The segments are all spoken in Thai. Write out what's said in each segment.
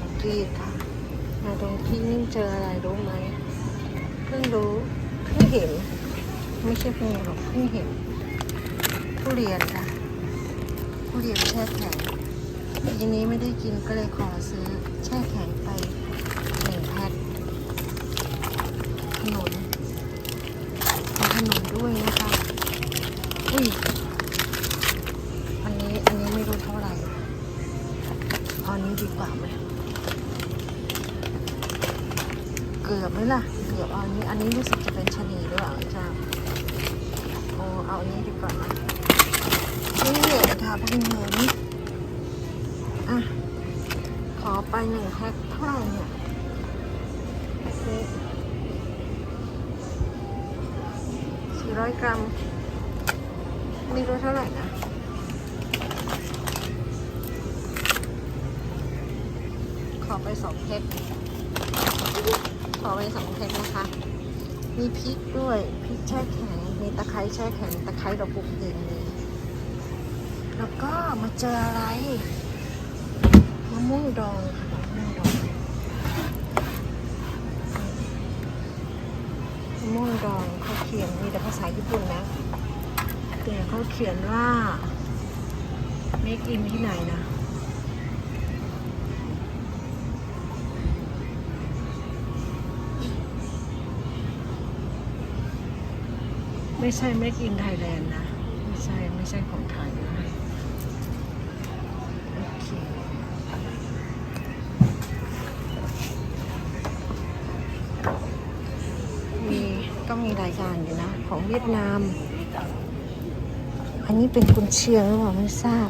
มกรีดค่ะ มาตรงที่นี่เจออะไรรู้ไหมเพิ่งรู้เพิ่งเห็น ไม่ใช่เพิ่งหรอกเพิ่งเห็นผู้เรียนค่ะผู้เรียนแช่แข็งทีนี้ไม่ได้กินก็เลยขอซื้อแช่แข็งไปหนึ่งแพ็คขนุน เกือบไหมล่ะ เกือบเอาอันนี้ อันนี้รู้สึกจะเป็นชะนีด้วยอะจ้าโอ้เอาอันนี้ดีกว่านะนี่เหนื่อยค่ะพิ่งเห็นอะ ขอไปหนึ่งแพ็คเท่าไหร่เนี่ยสี่ร้อยกรัม ไม่รู้เท่าไหร่นะขอไปสองแพ็ค ขอไปสองแพ็คนะคะ มีพริกด้วยพริกแช่แข็ง มีตะไคร้แช่แข็ง ตะไคร้เราปลูกเองเลยแล้วก็มาเจออะไรมะม่วงดองค่ะมะม่วงดองมะม่วงดองเขาเขียนมีแต่ภาษาญี่ปุ่นนะแต่เขาเขียนว่าไม่กินที่ไหนนะ ไม่ใช่ไม่กินไทยแลนด์นะ ไม่ใช่ ไม่ใช่ของไทยนะโอเคมีก็มีรายการอยู่นะ ของเวียดนาม อันนี้เป็นกุนเชียงหรือเปล่าไม่ทราบ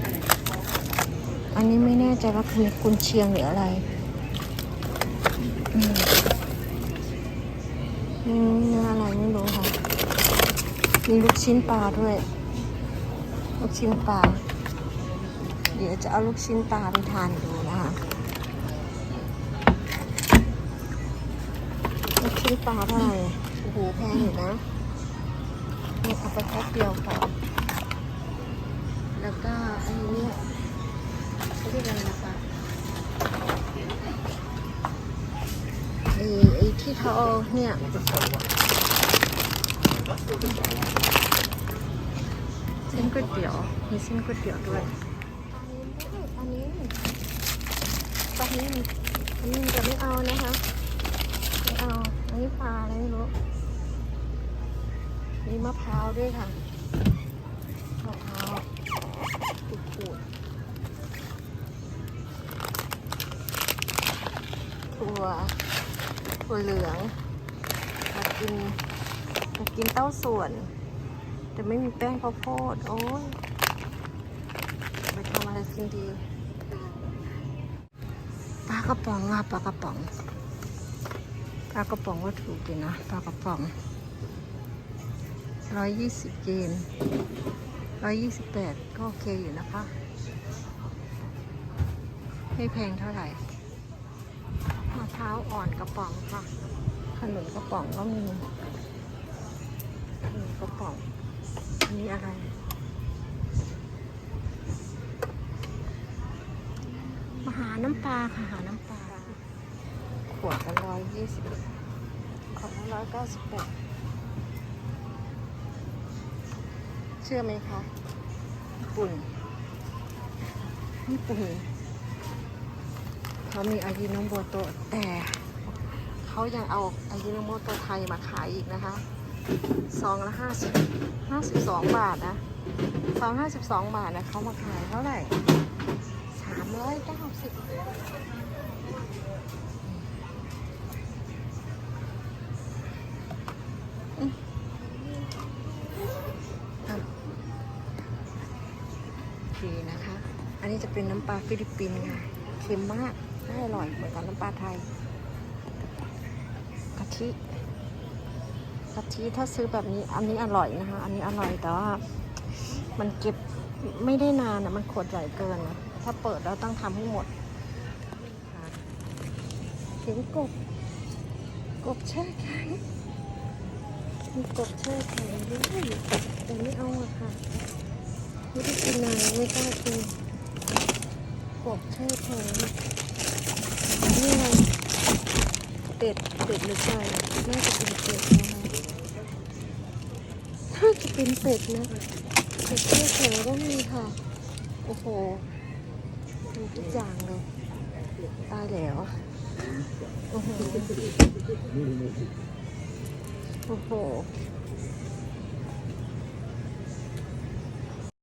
อันนี้ไม่แน่ใจว่าคือกุนเชียงหรืออะไร มีลูกชิ้นปลาด้วย ลูกชิ้นปลา เดี๋ยวจะเอาลูกชิ้นปลาไปทานดูนะคะ ลูกชิ้นปลาเท่าไหร่โอ้โหแพงอยู่นะนี่เอาไปแพ็คเดียวพอแล้วก็อันนี้เขาเรียกอะไรนะคะไอ้ไอ้ที่เขาเอาเนี่ย เส้นก๋วยเตี๋ยว มีเส้นก๋วยเตี๋ยวด้วยปลานิ้ปลานิ้นปลานิ้จะไม่เอานะคะไม่เอา อันนี้ปลาอะไรไม่รู้ มีมะพร้าวด้วยค่ะมะพร้าวขูดถั่วถั่วเหลืองมากิน มากินเต้าส่วน แต่ไม่มีแป้งข้าวโพด โอ้ยไปทำอะไรกินดีปลากระป๋องอะปลากระป๋องปลากระป๋องก็ถูกดีนะปลากระป๋องร้อยยี่สิบเยนร้อยยี่สิบแปดก็โอเคอยู่นะคะ ไม่แพงเท่าไหร่มะพร้าวอ่อนกระป๋องค่ะ ขนมกระป๋องก็มี กระป๋องอันนี้อะไร มาหาน้ำปลาค่ะหาน้ำปลา ขวดละร้อยยี่สิบขวดละร้อยเก้าสิบแปดเชื่อไหมคะญี่ปุ่นญี่ปุ่นเขามีอายิโนโมโตะแต่เขายังเอาอายิโนโมโตะไทยมาขายอีกนะคะ ซองละห้าสิบห้าสิบสองบาทนะซองห้าสิบสองบาทนะเขามาขายเท่าไหร่สามร้อยเก้าสิบดีนะคะ อันนี้จะเป็นน้ำปลาฟิลิปปินส์ค่ะ เค็มมากน่าอร่อยเหมือนกับน้ำปลาไทยกะทิะทิถ้าซื้อแบบนี้อันนี้อร่อยนะคะ อันนี้อร่อยแต่ว่า มันเก็บไม่ได้นานนะมันขวดใหญ่เกินนะถ้าเปิดแล้วต้องทำให้หมดเห็นกบกบแช่แข็งมีกบแช่แข็งด้วยแต่ไม่เอาอะค่ะไม่ได้กินนานไม่กล้ากินกบแช่แข็งนี่ไงเป็ดเป็ดหรือไก่น่าจะเป็นเป็ด น่าจะเป็นเป็ดนะเป็ดที่ยวแถวก็มีค่ะ โอ้โหมีทุกอย่างเลยตายแล้วโอ้โหโอ้โห